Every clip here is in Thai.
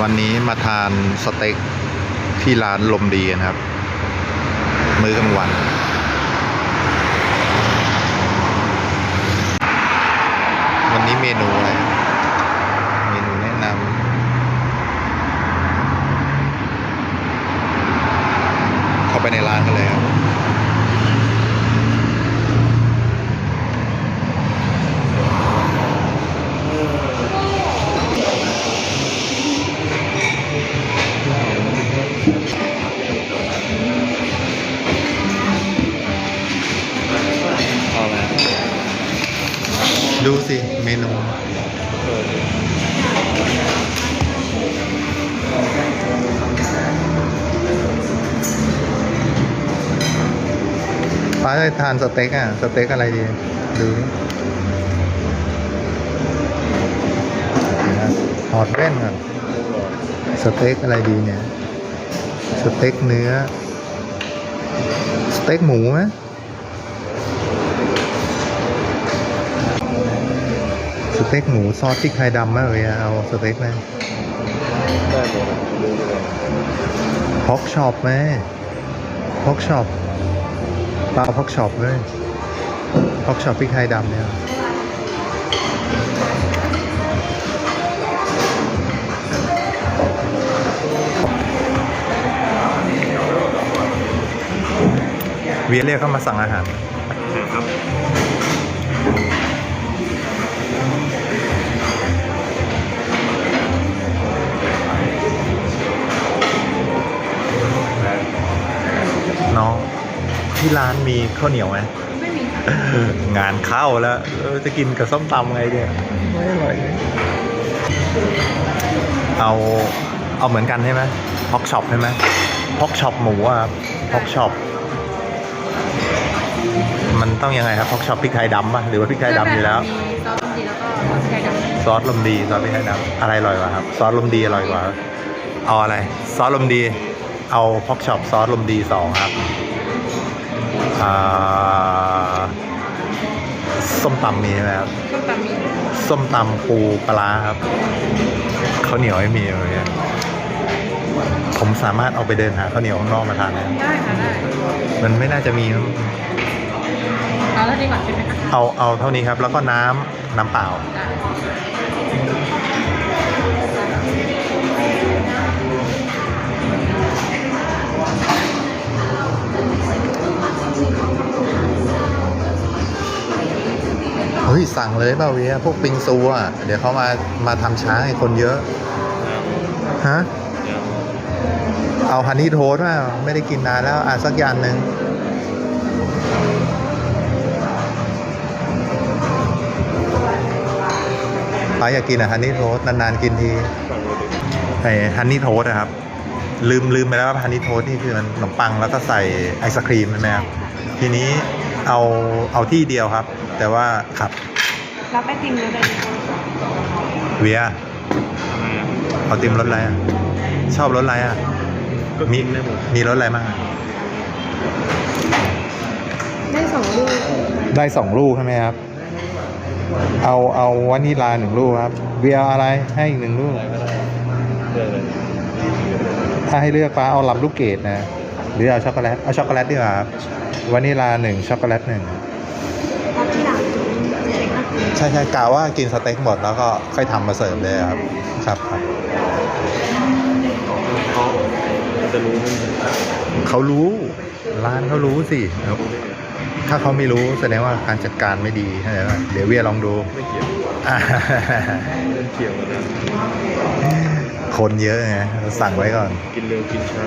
วันนี้มาทานสเต็กที่ร้านลมดีนะครับ มื้อกลางวัน วันนี้เมนูอะไรเมนูแนะนำเข้าไปในร้านกันเลยครับ ดูสิ เมนูป้าจะทานสเต็กอะ สเต็กอะไรดี ดูดิถอดแว่นก่อนสเต็กอะไรดีเนี่ย สเต็กเนื้อ สเต็กหมูไหม เต็กหมูซอสพริกไทยดำไหมเอ่ยเอาสเต็กไหมพอกช็อปไหมพอกช็อปปลาพอกช็อปเลยพอกช็อปพริกไทยดำเนี่ยเวียเรียกเข้ามาสั่งอาหาร น้องที่ร้านมีข้าวเหนียวไหมไม่มีงานเข้าแล้วเออจะกินกับส้มตำไงเนี่ยไม่อร่อยเลยเอาเอาเหมือนกันใช่ไหมพอกช็อปใช่ไหมพอกช็อปหมูอะพอกช็อปมันต้องยังไงครับพอกช็อปพริกไทยดำป่ะหรือว่าพริกไทยดำอยู่แล้วมีซอสดีแล้วก็ซอสไทยดำซอสลมดีซอสพริกไทยดำอะไรอร่อยกว่าครับ ซอสลมดีอร่อยกว่าเอาอะไร ซอสลมดี เอาพอกช็อปซอสลมดีสองครับอ่าส้มตำมีไหมครับส้มตำมีส้มตำปูปลาร้าครับข้าวเหนียวไม่มีเลยอะผมสามารถเอาไปเดินหาข้าวเหนียวข้างนอกมาทานนะได้ค่ะได้มันไม่น่าจะมีมั้งเอาแล้วดีก่อนใช่ไหมคะเอาเอาเท่านี้ครับ แล้วก็น้ำน้ำเปล่า สั่งเลยเปล่าเวียพวกปิงซูอะ เดี๋ยวเขามามาทำช้าให้คนเยอะ ฮะ เอาฮันนี่โทสต์มาไม่ได้กินนานแล้ว อะสักอย่างหนึ่งป้าอยากกินอะฮันนี่โทสต์นานๆกินทีฟังเลยดิไอ้ฮันนี่โทสต์นะครับ ลืมลืมไปแล้วว่าฮันนี่โทสต์นี่คือมันขนมปังแล้วก็ใส่ไอศครีมใช่ไหมครับทีนี้เอาเอาที่เดียวครับ แต่ว่าครับ รับไอติมเลยได้ไหมเวียอะไรอะเอาติมรสอะไรอะ ชอบรสอะไรอะ ก็มีกินได้หมดมีรสอะไรบ้างอะได้สองลูกได้สองลูกใช่ไหมครับ เอาเอาวานิลาหนึ่งลูกครับ เวียเอาอะไรให้อีกหนึ่งลูกอะไรก็ได้เลือกเลยถ้าให้เลือกป้าเอาลำลูกเกดนะ หรือเอาช็อกโกแลต เอาช็อกโกแลตดีกว่าครับวานิลาหนึ่งช็อกโกแลตหนึ่ง ใช่ใช่กล่าว่ากินสเต็กหมดแล้วก็ค่อยทำมาเสิร์ฟเลยครับ ครับครับจะรู้เขารู้ร้านเขารู้สิถ้าเขาไม่รู้แสดงว่าการจัดการไม่ดีเข้าใจเดี๋ยวเวียลองดูไม่เกี่ยวเกี่ยวนคนเยอะไงสั่งไว้ก่อน กินเร็วกินช้า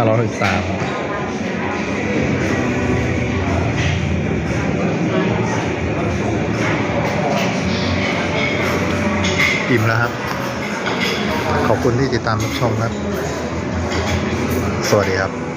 563อิ่มแล้วครับ ขอบคุณที่ติดตามรับชมครับ สวัสดีครับ